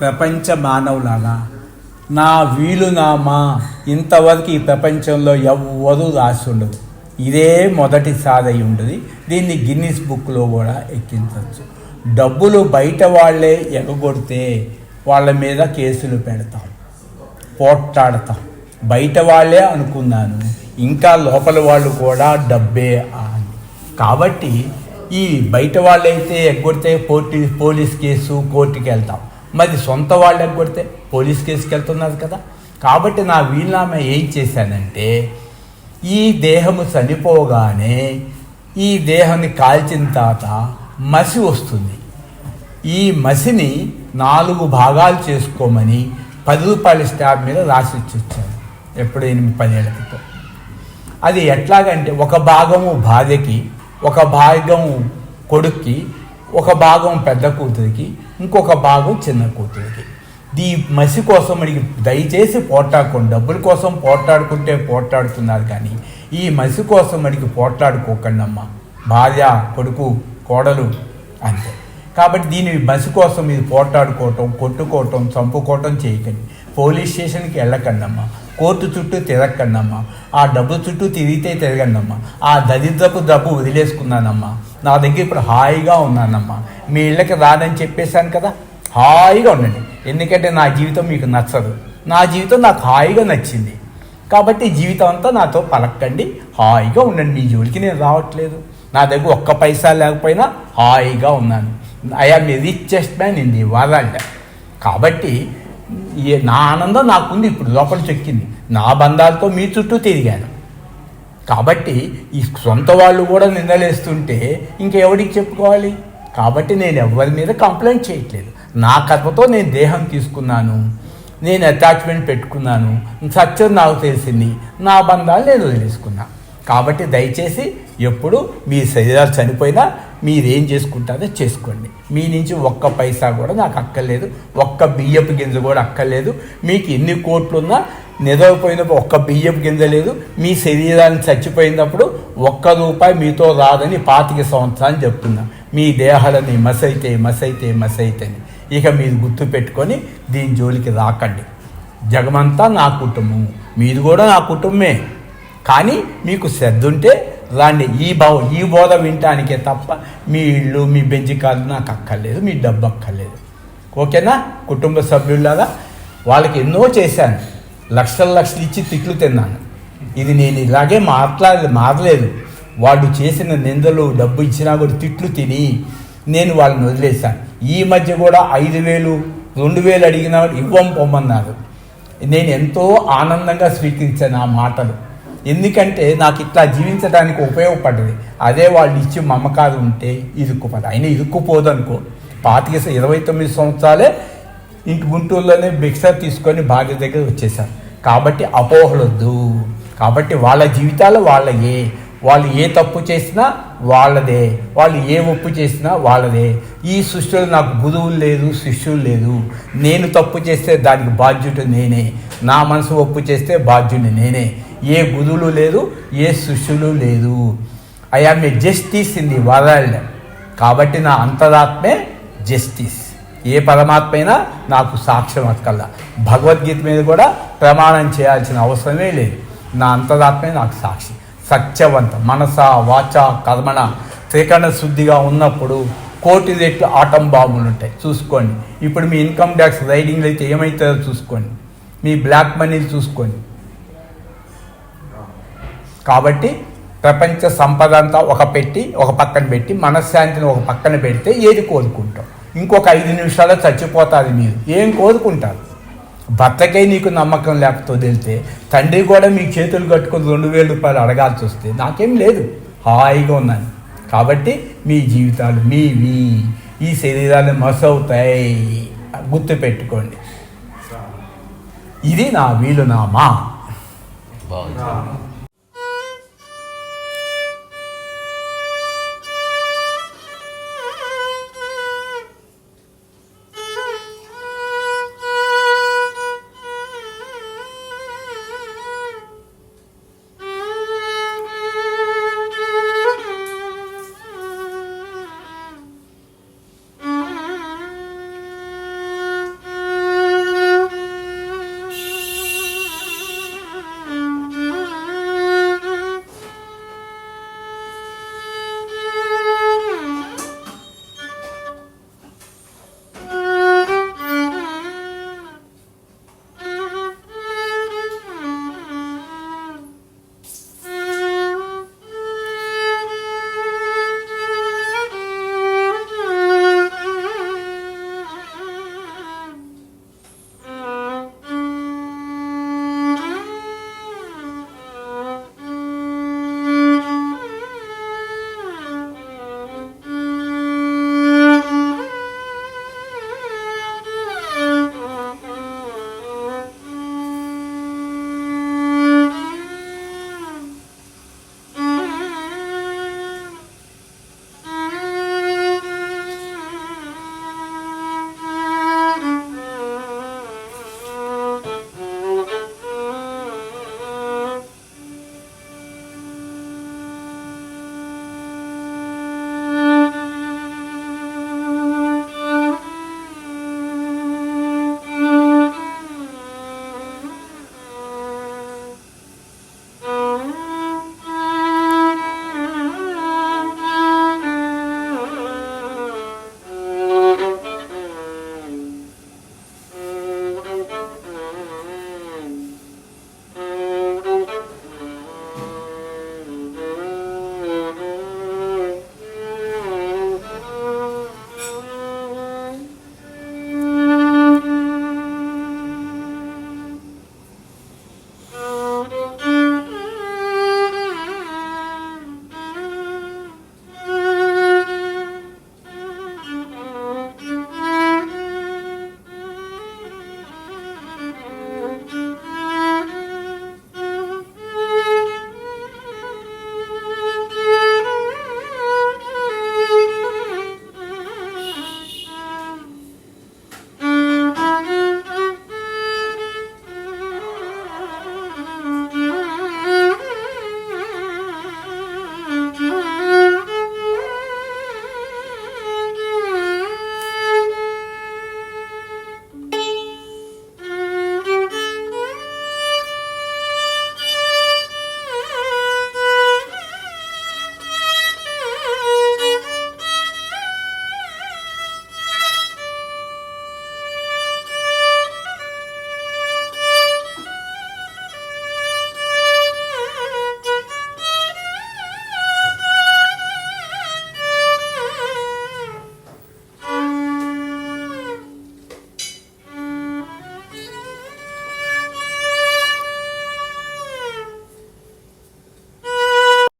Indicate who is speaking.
Speaker 1: ప్రపంచ మానవులారా నా వీలునామా ఇంతవరకు ఈ ప్రపంచంలో ఎవ్వరూ రాసి ఉండదు ఇదే మొదటిసారి అయి ఉండదు దీన్ని గిన్నిస్ బుక్లో కూడా ఎక్కించవచ్చు. డబ్బులు బయట వాళ్ళే ఎగగొడితే వాళ్ళ మీద కేసులు పెడతాం పోట్లాడతాం. బయట వాళ్ళే అనుకున్నాను. ఇంకా లోపల వాళ్ళు కూడా డబ్బే అని కాబట్టి ఈ బయట వాళ్ళైతే ఎగ్గొడితే పోటీ పోలీస్ కేసు కోర్టుకి వెళ్తాం. మరి సొంత వాళ్ళు ఎగ్గొడితే పోలీస్ కేసుకి వెళ్తున్నారు కదా. కాబట్టి నా వీలునామా ఏం చేశానంటే ఈ దేహము చనిపోగానే ఈ దేహాన్ని కాల్చిన తర్వాత మసి వస్తుంది. ఈ మసిని నాలుగు భాగాలు చేసుకోమని పది రూపాయల స్టాంప్ మీద రాసి ఇచ్చి వచ్చాను. ఎప్పుడు ఎనిమిది పదేళ్ళ క్రితం. అది ఎట్లాగంటే ఒక భాగము భార్యకి ఒక భాగం కొడుక్కి ఒక భాగం పెద్ద కూతురికి ఇంకొక భాగం చిన్న కూతురికి. ఈ మసి కోసం మనకి దయచేసి పోట్లాడుకోండి. డబ్బుల కోసం పోట్లాడుకుంటే పోట్లాడుతున్నారు కానీ ఈ మసి కోసం మనకి పోట్లాడుకోకండి అమ్మ భార్య కొడుకు కోడలు అంతే. కాబట్టి దీని మసి కోసం ఇది పోట్లాడుకోవటం కొట్టుకోవటం చంపుకోవటం చేయకండి. పోలీస్ స్టేషన్కి వెళ్ళకండమ్మా. కోర్టు చుట్టూ తిరగకండమ్మా. ఆ డబ్బు చుట్టూ తిరిగితే తిరగండమ్మా. ఆ దరిద్రపు డబ్బు వదిలేసుకున్నానమ్మా. నా దగ్గర ఇప్పుడు హాయిగా ఉన్నానమ్మా. మీ ఇళ్ళకి రాదని చెప్పేశాను కదా? హాయిగా ఉండండి. ఎందుకంటే నా జీవితం మీకు నచ్చదు. నా జీవితం నాకు హాయిగా నచ్చింది. కాబట్టి జీవితం అంతా నాతో పలకండి హాయిగా ఉండండి. మీ జోలికి నేను రావట్లేదు. నా దగ్గర ఒక్క పైసా లేకపోయినా హాయిగా ఉన్నాను. I am the richest man in the world కాబట్టి నా ఆనందం నాకుంది ఇప్పుడు లోపల చెక్కింది. నా బంధాలతో మీ చుట్టూ తిరిగాను. కాబట్టి ఈ సొంత వాళ్ళు కూడా నిందలేస్తుంటే ఇంకెవడికి చెప్పుకోవాలి? కాబట్టి నేను ఎవరి మీద కంప్లైంట్ చేయట్లేదు. నా కథతో నేను దేహం తీసుకున్నాను. నేను అటాచ్మెంట్ పెట్టుకున్నాను. సత్యం నాకు తెలిసింది. నా బంధాలు నేను వదిలేసుకున్నా. కాబట్టి దయచేసి ఎప్పుడు మీ శరీరాలు చనిపోయినా మీరేం చేసుకుంటారో చేసుకోండి. మీ నుంచి ఒక్క పైసా కూడా నాకు అక్కర్లేదు. ఒక్క బియ్యపు గింజ కూడా అక్కర్లేదు. మీకు ఎన్ని కోట్లున్నా నిదవపోయినప్పుడు ఒక్క బియ్యపు గింజ లేదు. మీ శరీరాన్ని చచ్చిపోయినప్పుడు ఒక్క రూపాయి మీతో రాదని పాతిక సంవత్సరాలు చెప్తున్నా. మీ దేహాలని మసైతే మసైతే మసైతే అని. ఇక మీరు గుర్తు పెట్టుకొని దీని జోలికి రాకండి. జగమంతా నా కుటుంబం. మీది కూడా నా కుటుంబమే. కానీ మీకు శ్రద్ధ ఉంటే రాండి ఈ భావ ఈ బోధ వినటానికే తప్ప మీ ఇల్లు మీ బెంజికాలు నాకు అక్కర్లేదు మీ డబ్బు అక్కర్లేదు. ఓకేనా? కుటుంబ సభ్యులాగా వాళ్ళకి ఎన్నో చేశాను. లక్షల లక్షలు ఇచ్చి తిట్లు తిన్నాను. ఇది నేను ఇలాగే మాట్లాడలేదు మారలేదు. వాళ్ళు చేసిన నిందలు డబ్బు ఇచ్చినా కూడా తిట్లు తిని నేను వాళ్ళని వదిలేశాను. ఈ మధ్య కూడా ఐదు వేలు రెండు వేలు అడిగినా ఇవ్వం పొమ్మన్నారు. నేను ఎంతో ఆనందంగా స్వీకరించాను ఆ మాటలు. ఎందుకంటే నాకు ఇట్లా జీవించడానికి ఉపయోగపడ్డది. అదే వాళ్ళు ఇచ్చి మమకారం ఉంటే ఇరుక్కుపోదు అయినా ఇరుక్కుపోదు అనుకో. పాతిక ఇరవై తొమ్మిది సంవత్సరాలే ఇంటి గుంటూరులోనే భిక్ష తీసుకొని భార్య దగ్గర వచ్చేసారు కాబట్టి అపోహలొద్దు. కాబట్టి వాళ్ళ జీవితాలు వాళ్ళయే. వాళ్ళు ఏ తప్పు చేసినా వాళ్ళదే. వాళ్ళు ఏ ఒప్పు చేసినా వాళ్ళదే. ఈ సృష్టిలో నాకు గురువులు లేదు శిష్యులు లేదు. నేను తప్పు చేస్తే దానికి బాధ్యుడు నేనే. నా మనసు ఒప్పు చేస్తే బాధ్యుడిని నేనే. ఏ గురువులు లేదు ఏ శిష్యులు లేదు I am a justice in the world కాబట్టి నా అంతరాత్మే జస్టిస్ ఏ పరమాత్మ అయినా నాకు సాక్ష్యం అక్కల్లా భగవద్గీత మీద కూడా ప్రమాణం చేయాల్సిన అవసరమే లేదు. నా అంతరాత్మే నాకు సాక్షి. సత్యవంత మనస వాచ కర్మణ త్రికరణ శుద్ధిగా ఉన్నప్పుడు కోటి రెట్లు ఆటం బాంబులు ఉంటాయి. చూసుకోండి. ఇప్పుడు మీ ఇన్కమ్ ట్యాక్స్ రైడింగ్లు అయితే ఏమవుతుందో చూసుకోండి. మీ బ్లాక్ మనీలు చూసుకోండి. కాబట్టి ప్రపంచ సంపద అంతా ఒక పెట్టి ఒక పక్కన పెట్టి మనశ్శాంతిని ఒక పక్కన పెడితే ఏది కోరుకుంటాం ఇంకొక ఐదు నిమిషాల్లో చచ్చిపోతారు మీరు. ఏం కోరుకుంటారు? భర్తకే నీకు నమ్మకం లేకపోతే వదిలితే తండ్రి కూడా మీ చేతులు కట్టుకొని రెండు వేల రూపాయలు అడగాల్సి వస్తే నాకేం లేదు. హాయిగా ఉన్నాను. కాబట్టి మీ జీవితాలు మీవి. ఈ శరీరాలు మసవుతాయి. గుర్తుపెట్టుకోండి. ఇది నా వీలునామా
Speaker 2: బాగుంది.